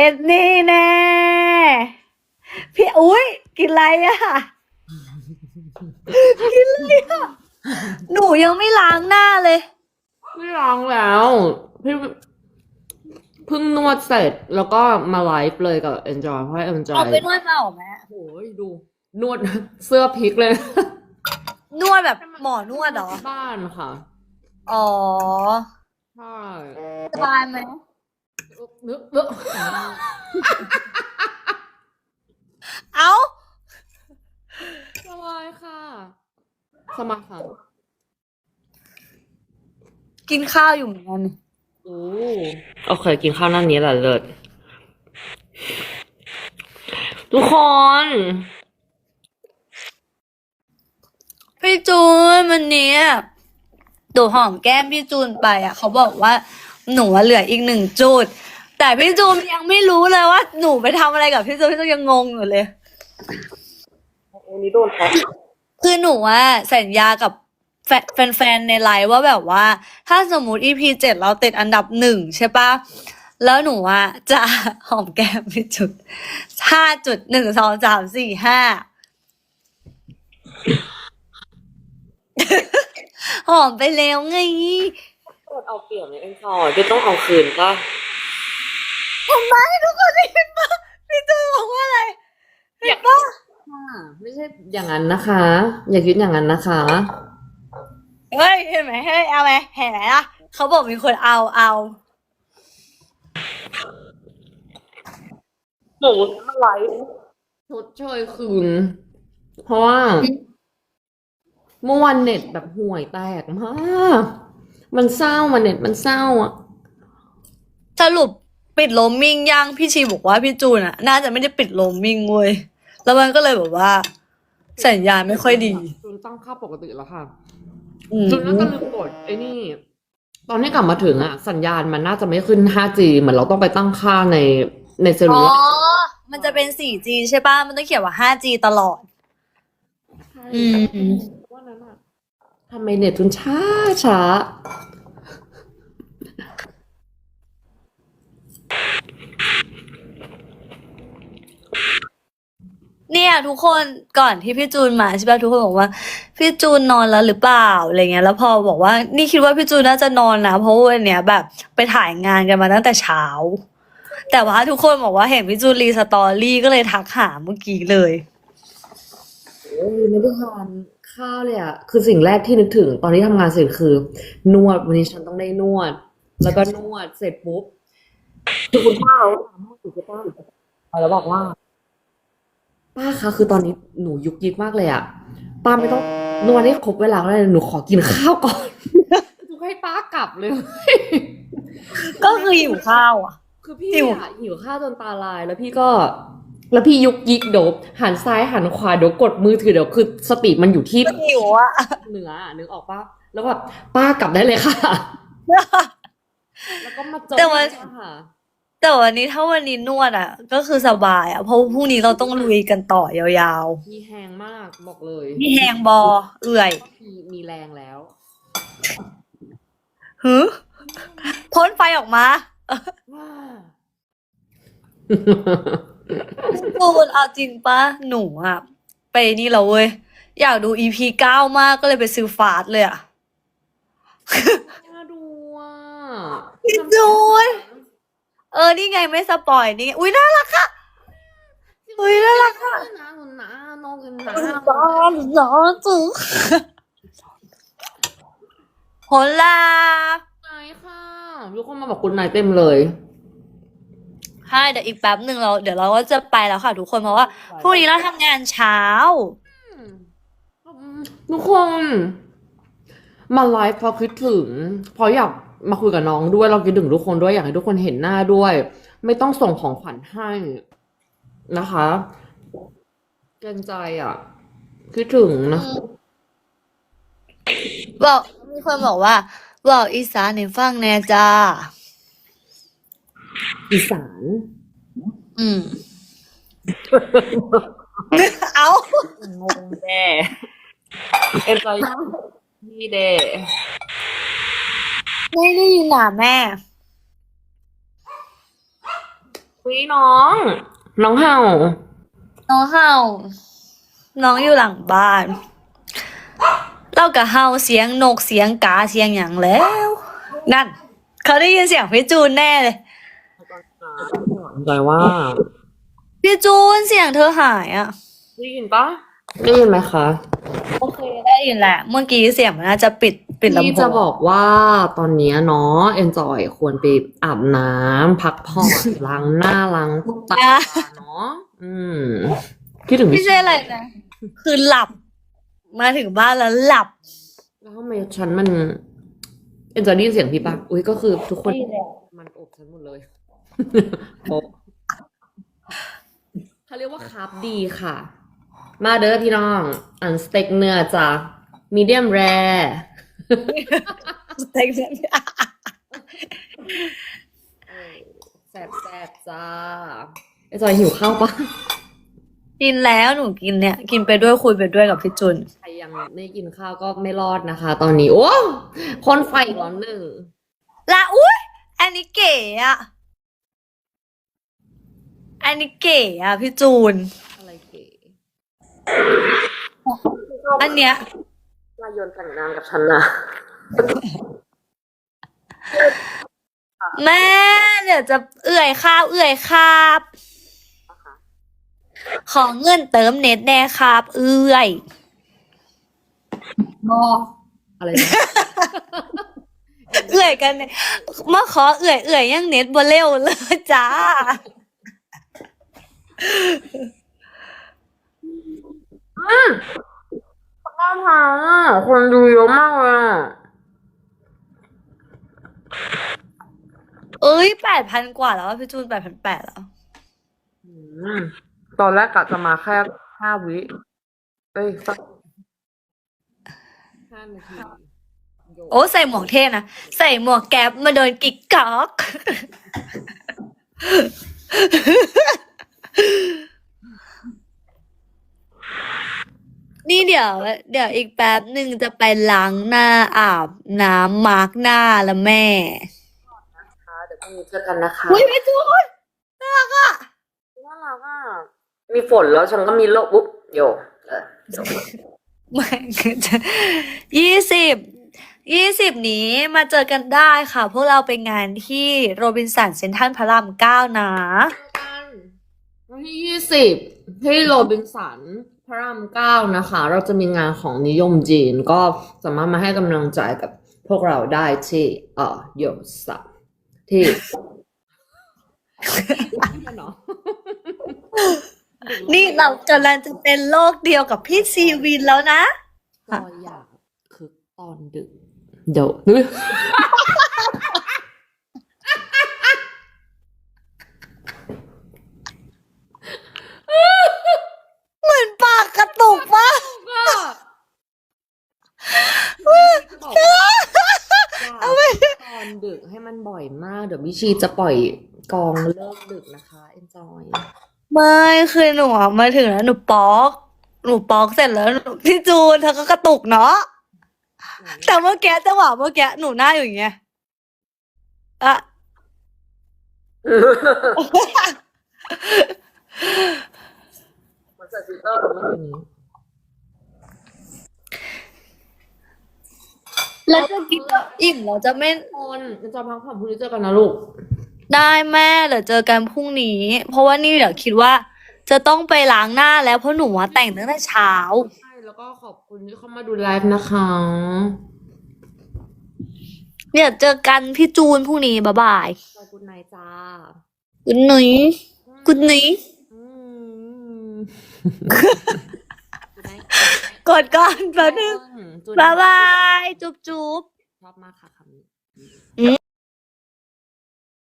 เอ็ดนี่แน่ พี่อุ้ยกินอะไรอะ กินอะไรอะหนูยังไม่ล้างหน้าเลย ไม่ร้องแล้ว พี่เพิ่งนวดเสร็จแล้วก็มาไลฟ์เลยกับ Enjoy เพราะ Enjoy เอาไปนวดมาเหรอแม่โอ้ยดู นวด เสื้อพลิกเลย นวดแบบหมอนวดเหรอ บ้านค่ะ อ๋อ ใช่ สบายไหม นึกนึกเอ้าสบายค่ะ สมัครค่ะกินข้าวอยู่เหมือนกันโอ้โอเคกินข้าวนั่นนี้แหละเลิศทุกคน พี่จูนวันนี้ตัวหอมแก้มพี่จูนไปอะ เขาบอกว่าหนูอะเหลืออีกหนึ่งจุด แต่พี่จูนยังไม่รู้เลยว่าหนูไปทำอะไรกับพี่จูนพี่จูนยังงงอยู่เลย วันนี้โดนแท็กคือหนูอะสัญญากับแฟนแฟนๆในไลฟ์ว่าแบบว่า ถ้าสมมติ EP เจ็ดเราติดอันดับหนึ่งใช่ปะแล้วหนูอะจะ หอมแก้มพี่จุดห้าจุดหนึ่งสองสามสี่ห้าหอมไปแล้วไงกดเอาเปรียบในเอ็นจอยจะต้องเอาคืนป่ะทำไมทุกคนได้ยินปะพี่จูบอกว่าอะไรเห็นปะค่ะไม่ใช่อย่างนั้นนะคะ อย่าคิดอย่างนั้นนะคะ เฮ้ยเห็นไหมเฮ้ยเอาไหมเห็นไหมล่ะเขาบอกมีคนเอาเอาหนูมันไลฟ์ชดเชยคืน เพราะว่า เมื่อวันเน็ตแบบห่วยแตกมาก มันเศร้ามันเน็ตมันเศร้าอะ สรุป ปิดโรมมิ่งยังพี่ชีบอกว่าพี่จูนอะน่าจะไม่ได้ปิดโรมมิ่งเว้ยแล้วมันก็เลยแบบว่า สัญญาณไม่ค่อยดีจูนตั้งค่าปกติแล้วค่ะอืมจูนน่าจะลืมกดไอ้นี่ ตอนที่กลับมาถึงอะสัญญาณมันน่าจะไม่ขึ้น 5G เหมือนเราต้องไปตั้งค่าในในเซลอ๋ลูอล่ามันจะเป็น 4G ใช่ป่ะ มันต้องเขียนว่า 5G ตลอด อืม ว่านั้นอะทำไมเน็ตจูนช้าช้า เนี่ยทุกคนก่อนที่พี่จูนมาใช่ป่ะทุกคนบอกว่า พี่จูนนอนแล้วหรือเปล่าอะไรเงี้ยแล้วพอบอกว่า นี่คิดว่าพี่จูนน่าจะนอนนะเพราะวันเนี้ยแบบไปถ่ายงานกันมาตั้งแต่เช้า แต่ว่าทุกคนบอกว่าเห็นพี่จูนรีสตอรี่ก็เลยทักหาเมื่อกี้เลยโอ้ยไม่ได้ทานข้าวเลยอะคือสิ่งแรกที่นึกถึง ตอนที่ทำงานเสร็จคือ นวดวันนี้ฉันต้องได้นวด แล้วก็นวดเสร็จปุ๊บคือคุณป้าเขาถามว่าสุขภาพแล้วบอกว่า ป้าคะคือตอนนี้หนูยุกยิกมากเลยอะป้าไม่ต้องนวดให้ครบเวลาแล้วเลยหนูขอกินข้าวก่อนทุกให้ป้ากลับเลย ก็คือหิวข้าวอะ คือพี่หิว อะหิวข้าวจนตาลายแล้วพี่ก็ แล้วพี่ยุกยิกเดี๋ยวหันซ้ายหันขวาเดี๋ยวกดมือถือเดี๋ยวคือสติมันอยู่ที่ หิวอะ เหนืออะนึกออกปะแล้วแบบป้ากลับได้เลยค่ะ แล้วก็มาเจอแต่ว่า ค่ะ แต่วันนี้ถ้าวันนี้นวดอะ ก็คือสบายอะเพราะพรุ่งนี้เราต้องลุยกันต่อยาวมีแหงมากบอกเลยๆ มีแหงบอ เอื่อยมีมีแรงแล้ว หือพ่นไฟออกมาตูนเอาจริงปะหนูอะ ไปนี่แล้วเว้ย อยากดู EP เก้ามากก็เลยไปซื้อฟาสต์เลยอะ น่าดูอะพี่จูนเออ นี่ไงไม่สปอยนี่ไงอุ้ยน่ารักค่ะอุ้ยน่ารักค่ะนะหนูนะน้องกันนะน้องน้องจูโหลา ไหนค่ะทุกคนมาบอกคุณนายเต็มเลย ใช่เดี๋ยวอีกแป๊บหนึ่งเราเดี๋ยวเราก็จะไปแล้วค่ะทุกคนเพราะว่าพรุ่งนี้เราทำงานเช้า ทุกคน มาไลฟ์เพราะคิดถึงเพราะอยาก มาคุยกับน้องด้วยเราคิดถึงทุกคนด้วยอยากให้ทุกคนเห็นหน้าด้วย ไม่ต้องส่งของขวัญให้นะคะเกรงใจอะคิดถึงนะบอกมีคนบอกว่าบอกอีสานในฟังแน่จ้า อีสาน อืม เอางงแด่เอ็นจอยนี่เด ไม่ได้ยินหนาแม่คุวิน้อง น้องเห่า น้องเห่า น้องอยู่หลังบ้าน เรากับเห่าเสียงนกเสียงกาเสียงอย่างแล้ว นั่น เขาได้ยินเสียงพี่จูนแน่เลยใจว่าพี่จูนเสียงเธอหายอะ ได้ยินปะได้ยินไหมคะ โอเคได้ยินแหละ เมื่อกี้เสียงมันน่าจะปิด ปิดลำพี่โพจะงบอกว่าตอนเนี้ยเนาะเอนจอยควรไปอาบน้ำพักผ่อน ล้างหน้าล้างตาเนาะอืมคิดถึงไม่ใช่อะไรนะ คือหลับ มาถึงบ้านแล้วหลับ แล้วทำไมฉันมันเอนจอยได้ยินเสียงพี่ปะอุ้ยก็คือทุกคนได้ยินแล้ว มันอบฉันหมดเลยโป๊ะเขาเรียกว่าคาร์บดีค่ะ มาเด้อพี่น้อง อันสเต็กเนื้อจ้ะมีเดียมแร แซ่บแซ่บๆจ้าไอจอยหิวข้าวปะกินแล้วหนูกินเนี่ย กินไปด้วยคุยไปด้วยกับพี่จุนใครยังไม่กินข้าวก็ไม่รอดนะคะ ตอนนี้โอ้คนไฟอีกร้อนหนึ่งละอุ้ยอันนี้เก๋อะอันนี้เก๋อะพี่จูนอะไรเก๋อันเนี้ย มายนแต่งงานกับฉันนะ แม่เดี๋ยวจะเอื่อยข้าวเอื่อยคาบ ขอเงินเติมเน็ตแน่ครับ เอื่อยอะไรนะเอื่อยกันเนี่ยมาขอเอื่อยเอื่อยยังเน็ตบ่เร็วเลยจ้า ข้าวพั งอะคนดูเยอะมากเลยอะเอ้ยแปดพันกว่าแล้วอะพี่จูนแปดพันแปดแล้ว อืมตอนแรกกะจะมาแค่ห้าวิ เอ้ยสักห้านาทีโอ้ใส่หมวกเท่นะ ใส่หมวกแก๊ปมาเดินกิ๊กก๊อก นี่เดี๋ยว เดี๋ยวอีกแป๊บหนึ่งจะไปล้างหน้าอาบน้ำมาร์กหน้าแล้วแม่เดี๋ยวพรุ่งนี้เจอกันนะคะอุ้ยพี่จูนน่ารักอะน่ารักอะมีฝนแล้วฉันก็มีโลกปุ๊บโยเออโยไม่จะยี่สิบยี่สิบนี้มาเจอกันได้ค่ะ พวกเราไปงานที่โรบินสันเซ็นทรัลพระรามเก้านะวันที่ยี่สิบที่โรบินสัน พระรามเก้านะคะ เราจะมีงานของนิยมจีนก็สามารถมาให้กำลังใจกับพวกเราได้ที่เอ่อโยสับที่เนาะนี่เรากำลังจะเป็นโลกเดียวกับพี่ซีวินแล้วนะ ก็อยากคือตอนดึกเดี๋ยวนึก เหมือนปากกระตุกปะ ก็บอกว่าอย่าตอนดึกให้มันบ่อยมาก เดี๋ยววิชีจะปล่อยกองเลิกดึกนะคะ enjoy ไม่คือหนูอะมาถึงแล้วหนูป๊อก หนูป๊อกเสร็จแล้วหนูพี่จูนเธอก็กระตุกเนาะแต่เมื่อกี้จังหวะเมื่อกี้หนูหน้าอยู่อย่างเงี้ยอะมันใส่ฟิลเตอร์เมื่อกี้นี้ แล้วจะกินแล้วอิ่มเราจะไม่คนจะพักผ่อนพรุ่งนี้เจอกันนะลูก ได้แม่เดี๋ยวเจอกันพรุ่งนี้ เพราะว่านี่เดี๋ยวคิดว่า จะต้องไปล้างหน้าแล้วเพราะหนูว่าแต่งตั้งแต่เช้า ใช่ แล้วก็ขอบคุณที่เข้ามาดูไลฟ์นะคะ เดี๋ยวเจอกันพี่จูนพรุ่งนี้บ๊ายบายขอบคุณนายจ้ากุนนุ้ยกุนนุ้ยอืม กดก่อนแป๊บนึงจุดบ๊ายบาย จุ๊บจุ๊บ ชอบมากค่ะคำนี้